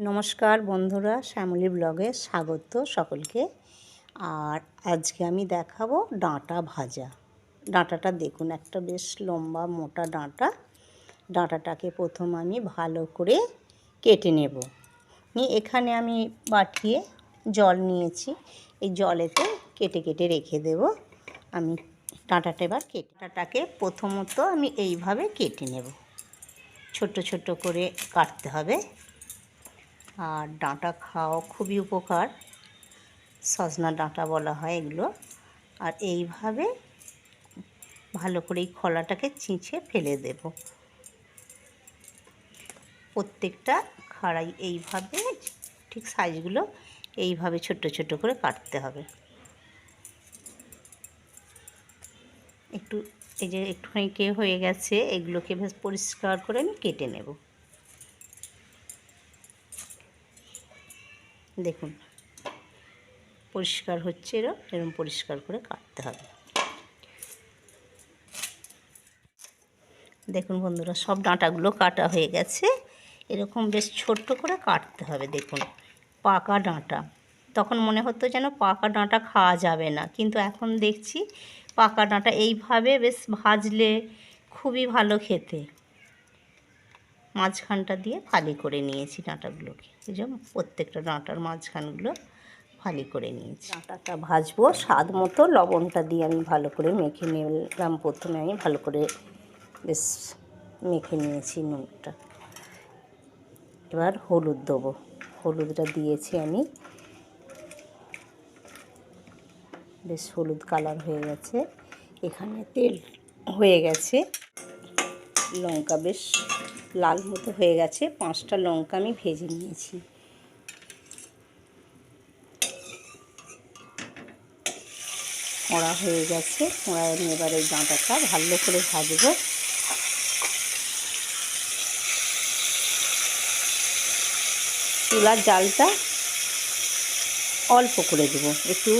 নমস্কার বন্ধুরা, শ্যামলী ব্লগে স্বাগত সকলকে। আর আজকে আমি দেখাবো ডাঁটা ভাজা। ডাঁটাটা দেখুন, একটা বেশ লম্বা, মোটা ডাঁটা। ডাঁটাটাকে প্রথম আমি ভালো করে কেটে নেব। নিয়ে এখানে আমি বাটিয়ে জল নিয়েছি। এই জলেতে কেটে কেটে রেখে দেব। আমি ডাঁটাটা এবার কেটে, ডাঁটাটাকে প্রথমত আমি এইভাবে কেটে নেব। ছোট ছোট করে কাটতে হবে। আর ডাঁটা খাওয়া খুবই উপকার। সজনা ডাঁটা বলা হয় এগুলো। আর এইভাবে ভালো করে এই খোলাটাকে চিঁচে ফেলে দেব। প্রত্যেকটা খাড়াই এইভাবে, ঠিক সাইজগুলো এইভাবে ছোট ছোট করে কাটতে হবে। একটু, এই যে একটুখানি কে হয়ে গেছে, এগুলোকে বেশ পরিষ্কার করে আমি কেটে নেব। দেখুন। পরিষ্কার হচ্ছে এরকম এরকম পরিষ্কার করে কাটতে হবে। দেখুন বন্ধুরা, সব ডাঁটাগুলো কাটা হয়ে গেছে। এরকম বেশ ছোট্ট করে কাটতে হবে, দেখুন। পাকা ডাঁটা। তখন মনে হতো যেন পাকা ডাঁটা খাওয়া যাবে না। কিন্তু এখন দেখছি পাকা ডাঁটা এইভাবে বেশ ভাজলে খুবই ভালো খেতে। মাঝখানটা দিয়ে ফালি করে নিয়েছি ডাঁটাগুলোকে। এই যে প্রত্যেকটা ডাঁটার মাঝখানগুলো ফালি করে নিয়েছি। ডাঁটাটা ভাজবো, স্বাদ মতো লবণটা দিয়ে আমি ভালো করে মেখে নিলাম। প্রথমে আমি ভালো করে বেশ মেখে নিয়েছি নুনটা। এবার হলুদ দেবো। হলুদটা দিয়েছি আমি। বেশ হলুদ কালার হয়ে গেছে। এখানে তেল হয়ে গেছে। লঙ্কা বেশ লাল মতো হয়ে গেছে। পাঁচটা লঙ্কা আমি ভেজে নিয়েছি। কড়া হয়ে গেছে। কড়ায় আমি এবার এই ডাঁটাটা ভালো করে ভাজবো। চুলার জালটা অল্প করে দেবো। একটু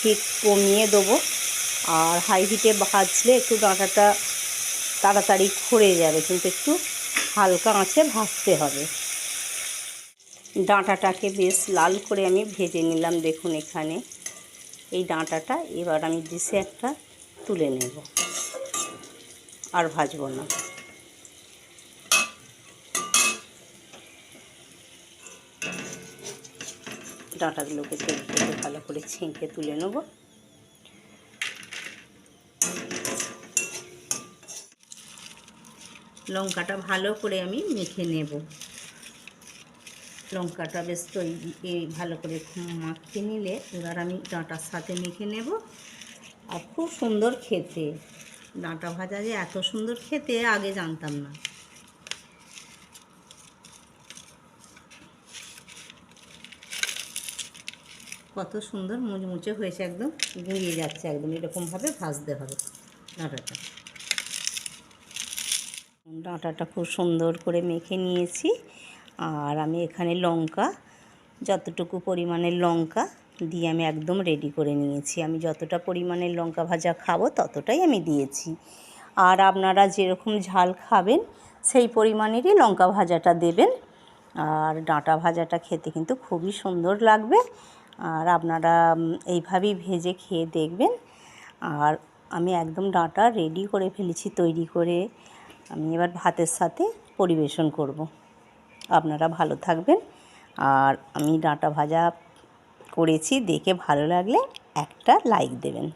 হিট কমিয়ে দেবো। আর হাই হিটে ভাজলে একটু ডাঁটাটা তাড়াতাড়ি খড়ে যাবে, কিন্তু একটু হালকা আঁচে ভাজতে হবে। ডাঁটাটাকে বেশ লাল করে আমি ভেজে নিলাম, দেখুন এখানে। এই ডাঁটাটা এবার আমি ডিশে একটা তুলে নেব, আর ভাজবো না। ডাঁটাগুলোকে ভালো করে ছেঁকে তুলে নেব। লঙ্কাটা ভালো করে আমি মেখে নেব। লঙ্কাটা বেশ তৈরি ভালো করে মাখিয়ে নিলে এবার আমি ডাঁটার সাথে মেখে নেব। আর খুব সুন্দর খেতে। ডাঁটা ভাজা যে এত সুন্দর খেতে আগে জানতাম না। কত সুন্দর মুচমুচে হয়েছে একদম, গুঁড়িয়ে যাচ্ছে একদম। এরকমভাবে ভাজতে হবে ডাঁটাটা। ডাঁটাটা খুব সুন্দর করে মেখে নিয়েছি। আর আমি এখানে লঙ্কা, যতটুকু পরিমাণের লঙ্কা দিয়ে আমি একদম রেডি করে নিয়েছি। আমি যতটা পরিমাণের লঙ্কা ভাজা খাব ততটাই আমি দিয়েছি। আর আপনারা যেরকম ঝাল খাবেন, সেই পরিমাণেরই লঙ্কা ভাজাটা দেবেন। আর ডাঁটা ভাজাটা খেতে কিন্তু খুবই সুন্দর লাগবে। আর আপনারা এইভাবেই ভেজে খেয়ে দেখবেন। আর আমি একদম ডাঁটা রেডি করে ফেলেছি, তৈরি করে। আমি এবার ভাতের সাথে পরিবেশন করব। আপনারা ভালো থাকবেন। আর আমি ডাঁটা ভাজা করেছি, দেখে ভালো লাগলে একটা লাইক দেবেন।